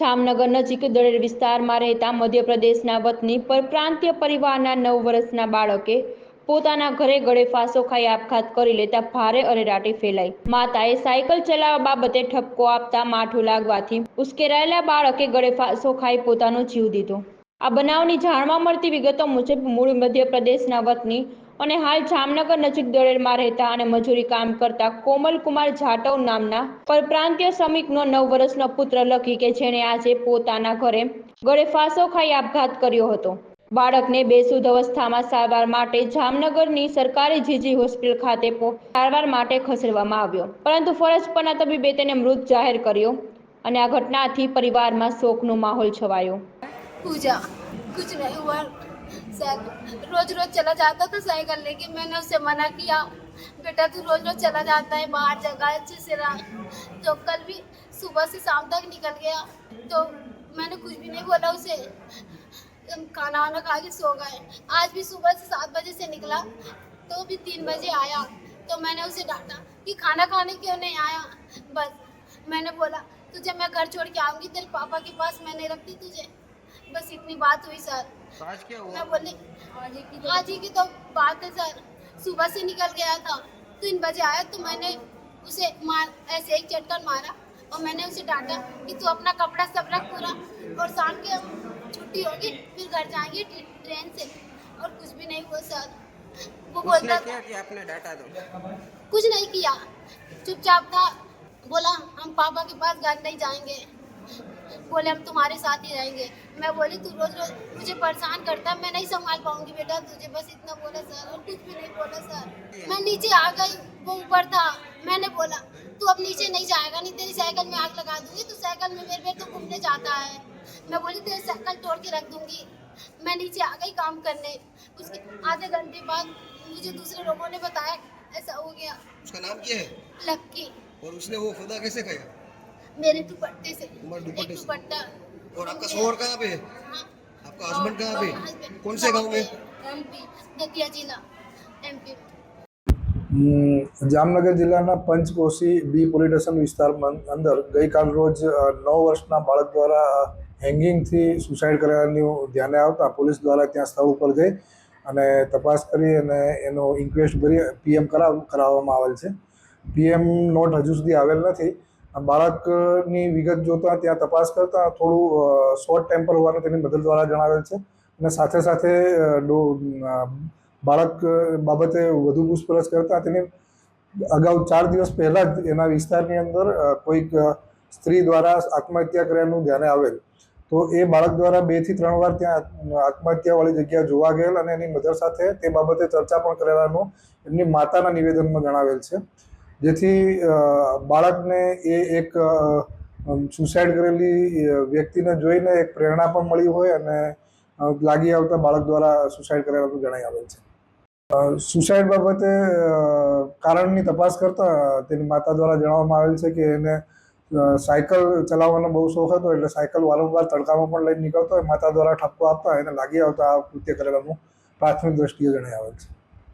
જામનગર નજીક દરેડ વિસ્તારમાં રહેતા મધ્યપ્રદેશના વતની પરપ્રાંતીય પરિવારના નવ વર્ષના બાળકે પોતાના ઘરે ગળે ફાંસો ખાઈ આપઘાત કરી લેતા ભારે અરેરાટી ફેલાઈ. માતાએ સાયકલ ચલાવવા બાબતે ઠપકો આપતા માઠું લાગવાથી ઉશ્કેરાયેલા બાળકે ગળે ફાંસો ખાઈ પોતાનો જીવ દીધો. આ બનાવની જાણવા મળતી વિગતો મુજબ મૂળ મધ્યપ્રદેશના વતની અને હાલ જામનગર નજીક દળેરમાં રહેતા અને મજૂરી કામ કરતા કોમલકુમાર જાટવ નામના પરપ્રાંતીય શ્રમિકનો નવ વર્ષનો પુત્ર લકી કે જેણે આજે પોતાના ઘરે ગળે ફાંસો ખાઈ આપઘાત કર્યો હતો. બાળકને બેસુધ અવસ્થામાં સારવાર માટે જામનગરની સરકારી જીજી હોસ્પિટલ ખાતે સારવાર માટે ખસેડવામાં આવ્યો. પરંતુ ફરજ પરના તબીબે તેને મૃત જાહેર કર્યો અને આ ઘટનાથી પરિવારમાં શોકનો માહોલ છવાયો. पूजा। कुछ नहीं हुआ। रोज रोज चला जाता था साइकिल लेके मैंने उससे मना किया। बेटा, तू रोज रोज चला जाता है बाहर जगह अच्छे से रहा। तो कल भी सुबह से शाम तक निकल गया। तो मैंने कुछ भी नहीं बोला उसे। खाना वाना खा के सो गए। आज भी सुबह से सात बजे से निकला। तो भी तीन बजे आया। तो मैंने उसे डांटा कि खाना खाने क्यों नहीं आया? बस, मैंने बोला, तुझे मैं घर छोड़ के आऊँगी। तेरे पापा के पास मैं नहीं रखती तुझे। बस इतनी बात हुई सर। आज क्या हुआ? मैं बोली आज ही की तो बात है सर। सुबह से निकल गया था तीन बजे आया तो मैंने उसे मार ऐसे एक चटकन मारा और मैंने उसे डांटा कि तू अपना कपड़ा सब रख पूरा और शाम के छुट्टी होगी फिर घर जाएँगे ट्रेन से। और कुछ भी नहीं हुआ सर। वो बोलता क्या किया? आपने डांटा तो। कुछ नहीं किया। चुपचाप था। बोला हम पापा के पास घर नहीं जाएँगे। बोले हम तुम्हारे साथ ही रहेंगे। मैं बोली तू रोज रोज मुझे परेशान करता है मैं नहीं संभाल पाऊँगी बेटा तुझे बस इतना बोला सर और कुछ भी नहीं बोला सर। मैं नीचे आ गई वो ऊपर था मैंने बोला तू अब नीचे नहीं जाएगा नहीं तेरी साइकिल में आग लगा दूँगी तू साइकिल में मेरे बेटे घूमने जाता है। मैं बोली तेरी साइकिल तोड़ के रख दूँगी। मैं नीचे आ गई काम करने। उसके आधे घंटे बाद मुझे दूसरे लोगों ने बताया ऐसा हो गया। उसका नाम क्या है? लक्की। और उसने वो खुदा कैसे खाया? मेरे दुपट्टे से तुम्हारे दुपट्टे एक से? दुपट्टा और आपका शोहर कहाँ पे है हाँ, आपका हस्बैंड कहाँ पे husband है कौन से गांव में एमपी दतिया जिला एमपी હમ, જામનગર જિલ્લાના પંચકોશી બી પોલીસ સ્ટેશન વિસ્તારમાં અંદર ગઈકાલ રોજ અ, નવ વર્ષના બાળક દ્વારા હેંગિંગથી સુસાઇડ કરાયાનું ધ્યાને આવતા પોલીસ દ્વારા ત્યાં સ્થળ ઉપર જઈ અને તપાસ કરી અને એનો ઇન્ક્વેસ્ટ ભરી પીએમ કરાવ કરાવવામાં આવેલ છે પીએમ નોટ હજુ સુધી આવેલ નથી આ બાળકની વિગત જોતાં ત્યાં તપાસ કરતાં થોડું શોર્ટ ટેમ્પર હોવાનું તેની મદદ દ્વારા જણાવેલ છે. અને સાથે સાથે બાળક બાબતે વધુ પૂછપરછ કરતાં તેને અગાઉ ચાર દિવસ પહેલાં જ એના વિસ્તારની અંદર કોઈક સ્ત્રી દ્વારા આત્મહત્યા કર્યાનું ધ્યાને આવેલ. તો એ બાળક દ્વારા બેથી ત્રણ વાર ત્યાં આત્મહત્યાવાળી જગ્યા જોવા ગયેલ અને એની મધર સાથે તે બાબતે ચર્ચા પણ કરેલાનું એમની માતાના નિવેદનમાં જણાવેલ છે. જેથી બાળકને એ એક સુસાઇડ કરેલી વ્યક્તિને જોઈને એક પ્રેરણા પણ મળી હોય અને લાગી આવતા બાળક દ્વારા સુસાઇડ કરેલાનું જણાઈ આવેલ છે. સુસાઇડ બાબતે કારણની તપાસ કરતા તેની માતા દ્વારા જણાવવામાં આવેલ છે કે એને સાયકલ ચલાવવાનો બહુ શોખ હતો એટલે સાયકલ વારંવાર તડકામાં પણ લઈને નીકળતો હોય, માતા દ્વારા ઠપકો આપતા એને લાગી આવતા આ કૃત્ય કરેલાનું પ્રાથમિક દ્રષ્ટિએ જણાઈ છે.